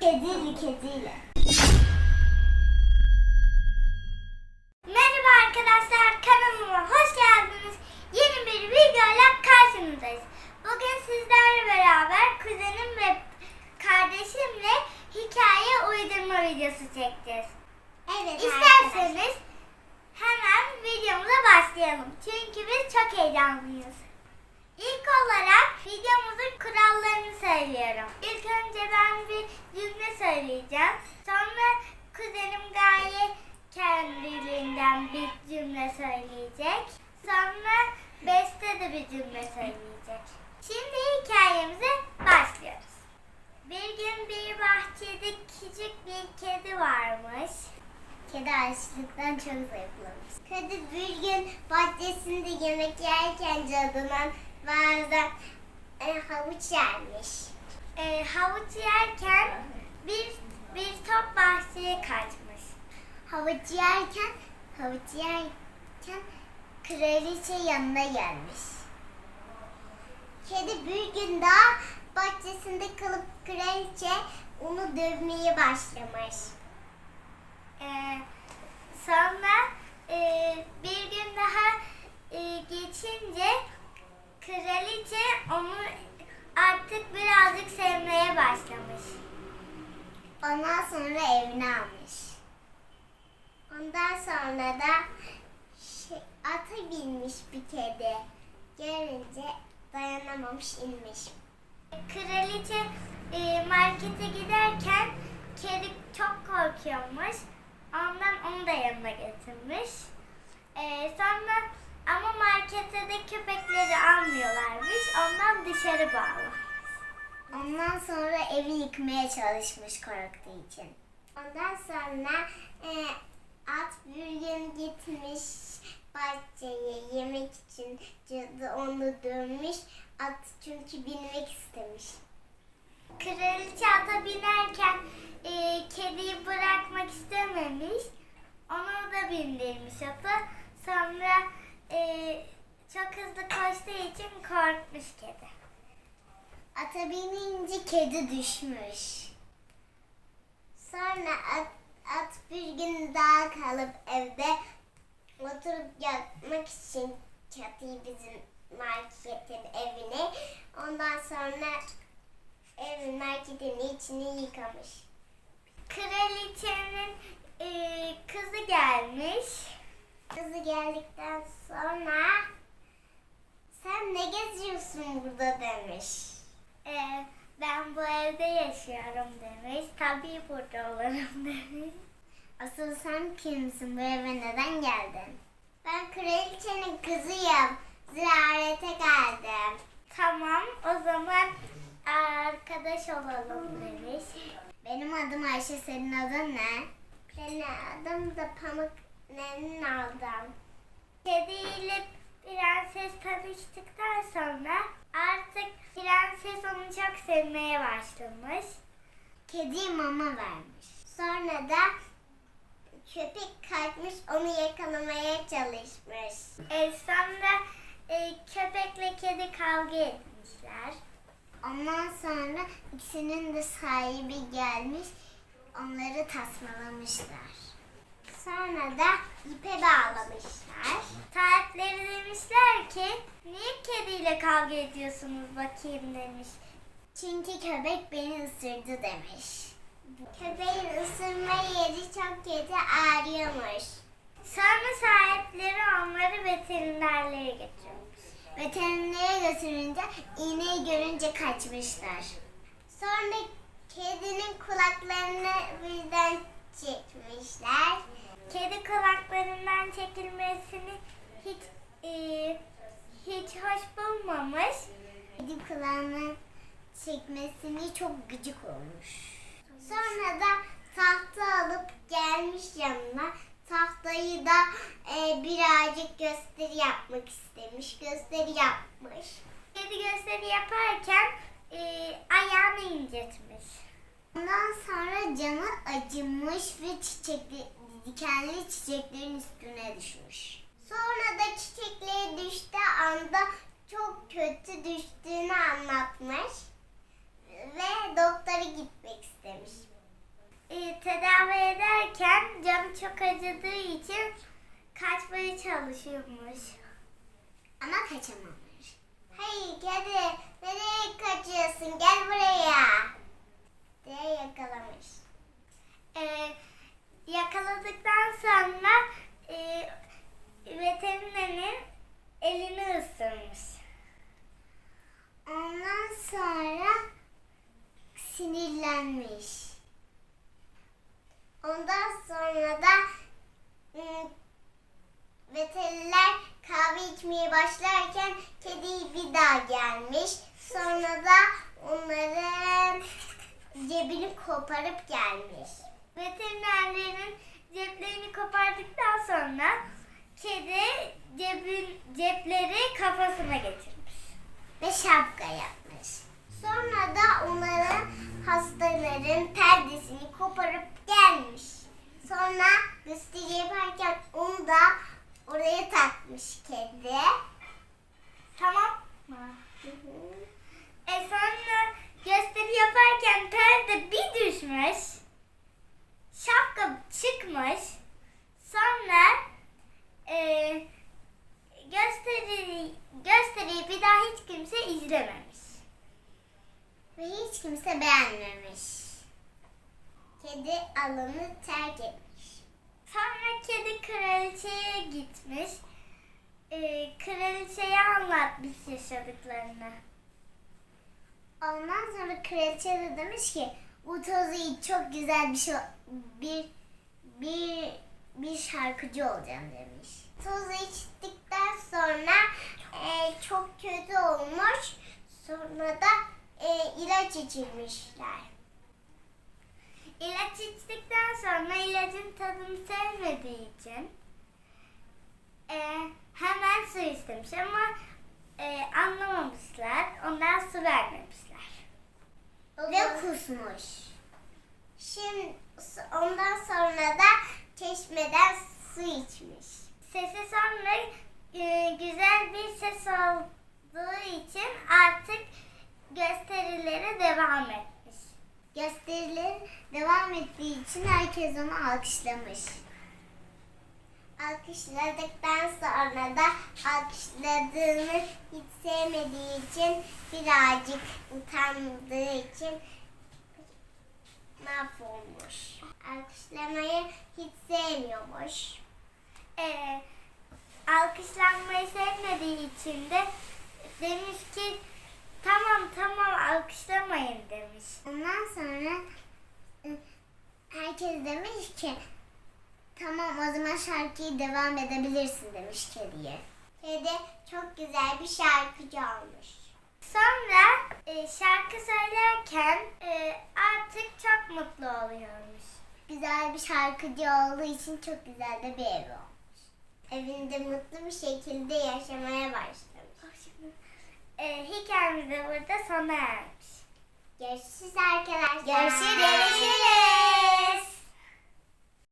Kediyle kediyle. Merhaba arkadaşlar kanalıma hoş geldiniz. Yeni bir videoyla karşınızdayız. Bugün sizlerle beraber kuzenim ve kardeşimle hikaye uydurma videosu çekeceğiz. Evet İsterseniz hemen videomuza başlayalım. Çünkü biz çok heyecanlıyız. İlk olarak videomuzun kurallarını söylüyorum. İlk önce ben bir cümle söyleyeceğim. Sonra kuzenim Gaye kendiliğinden bir cümle söyleyecek. Sonra Beste de bir cümle söyleyecek. Şimdi hikayemize başlıyoruz. Bir gün bir bahçede küçük bir kedi varmış. Kedi açlıktan çok zayıflamış. Kedi bir gün bahçesinde yemek yerken cadının bazen e, havuç yermiş. E, havuç yerken bir bir top bahçeye kaçmış. Havuç yerken havuç yerken kraliçe yanına gelmiş. Kedi bir gün daha bahçesinde kalıp kraliçe onu dövmeye başlamış. Ee, sonra e, bir gün daha e, geçince kraliçe onu artık birazcık sevmeye başlamış. Ondan sonra evine almış. Ondan sonra da şey, ata binmiş bir kedi. Görünce dayanamamış inmiş. Kraliçe e, markete giderken kedi çok korkuyormuş. Ondan onu da yanına getirmiş. E, sonra ama markette de köpekleri almıyorlarmış. Ondan dışarı bağlı. Ondan sonra evi yıkmaya çalışmış korktuğu için. Ondan sonra e, at bir gün gitmiş bahçeye yemek için cadı onu dönmüş. At çünkü binmek istemiş. Kraliçe ata binerken e, kediyi bırakmak istememiş. Onu da bindirmiş ata. Sonra e, çok hızlı koştuğu için korkmuş kedi. Ata binince kedi düşmüş. Sonra at, at bir gün daha kalıp evde oturup yatmak için çatıyı bizim marketin evine. Ondan sonra evin marketin içini yıkamış. Kraliçenin e, kızı gelmiş. Geldikten sonra sen ne geziyorsun burada demiş. E, ben bu evde yaşıyorum demiş. Tabii burada olurum demiş. Asıl sen kimsin? Bu eve neden geldin? Ben kraliçenin kızıyım. Ziyarete geldim. Tamam o zaman arkadaş olalım demiş. Benim adım Ayşe, senin adın ne? Benim adım da Pamuk Nenin aldım. Kedi ile prenses tanıştıktan sonra artık prenses onu çok sevmeye başlamış. Kediye mama vermiş. Sonra da köpek kaçmış onu yakalamaya çalışmış. E, sonra e, köpekle kedi kavga etmişler. Ondan sonra ikisinin de sahibi gelmiş onları tasmalamışlar. Sonra da ipe bağlamışlar. Sahipleri demişler ki niye kediyle kavga ediyorsunuz bakayım demiş. Çünkü köpek beni ısırdı demiş. Köpeğin ısırma yeri çok kötü ağrıyormuş. Sonra sahipleri onları veterinerlere götürmüş. Veterinere götürünce iğneyi görünce kaçmışlar. Sonra kedinin kulaklarını birden çekmişler. Kedi kulaklarından çekilmesini hiç e, hiç hoş bulmamış. kedi kulağına çekmesini çok gıcık olmuş. Sonra da tahta alıp gelmiş yanına. Tahtayı da e, birazcık gösteri yapmak istemiş. Gösteri yapmış. Kedi gösteri yaparken e, ayağını incitmiş. Ondan sonra canı acımış ve çiçekli, dikenli çiçeklerin üstüne düşmüş. Sonra da çiçekleri düştüğü anda çok kötü düştüğünü anlatmış ve doktora gitmek istemiş. Ee, tedavi ederken canı çok acıdığı için kaçmaya çalışıyormuş. Ama kaçamamış. Hey kedi nereye kaçıyorsun gel buraya diye yakalamış. Ee, yakaladıktan sonra e, veterinerin elini ısırmış. Ondan sonra sinirlenmiş. Ondan sonra da ım, veteriner kahve içmeye başlarken kedi bir daha gelmiş. Sonra da onların cebini koparıp gelmiş. Veterinerlerin ceplerini kopardıktan sonra kedi cebin, cepleri kafasına getirmiş. Ve şapka yapmış. Sonra da onların hastaların perdesini koparıp gelmiş. Sonra gösteri yaparken onu da oraya takmış kedi. Tamam mı? E sonra gösteri yaparken perde bir düşmüş. Şapka çıkmış. Sonra e, gösteri, gösteriyi bir daha hiç kimse izlememiş. Ve hiç kimse beğenmemiş. Kedi alanı terk etmiş. Sonra kedi kraliçeye gitmiş. E, kraliçeye anlatmış yaşadıklarını. Ondan sonra kraliçe de demiş ki bu tozu çok güzel bir şey bir bir bir şarkıcı olacağım demiş. Tozu içtikten sonra e, çok kötü olmuş. Sonra da e, ilaç içirmişler. İlaç içtikten sonra ilacın tadını sevmediği için e, hemen su istemiş ama e, anlamamışlar. Ondan su vermemişler. Ve kusmuş. Şimdi ondan sonra da çeşmeden su içmiş. Sesi sonra e, güzel bir ses olduğu gösterilere devam etmiş. Gösteriler devam ettiği için herkes onu alkışlamış. Alkışladıktan sonra da alkışladığını hiç sevmediği için birazcık utandığı için mahvolmuş. Alkışlamayı hiç sevmiyormuş. Ee, alkışlanmayı sevmediği için de demiş ki tamam tamam alkışlamayın demiş. Ondan sonra ı, herkes demiş ki tamam o zaman şarkıyı devam edebilirsin demiş kediye. Kedi çok güzel bir şarkıcı olmuş. Sonra e, şarkı söylerken e, artık çok mutlu oluyormuş. Güzel bir şarkıcı olduğu için çok güzel de bir evi olmuş. Evinde mutlu bir şekilde yaşamaya başlamış. Ee, e, hikayemiz de burada sona ermiş. Görüşürüz arkadaşlar. Görüşürüz. Görüşürüz.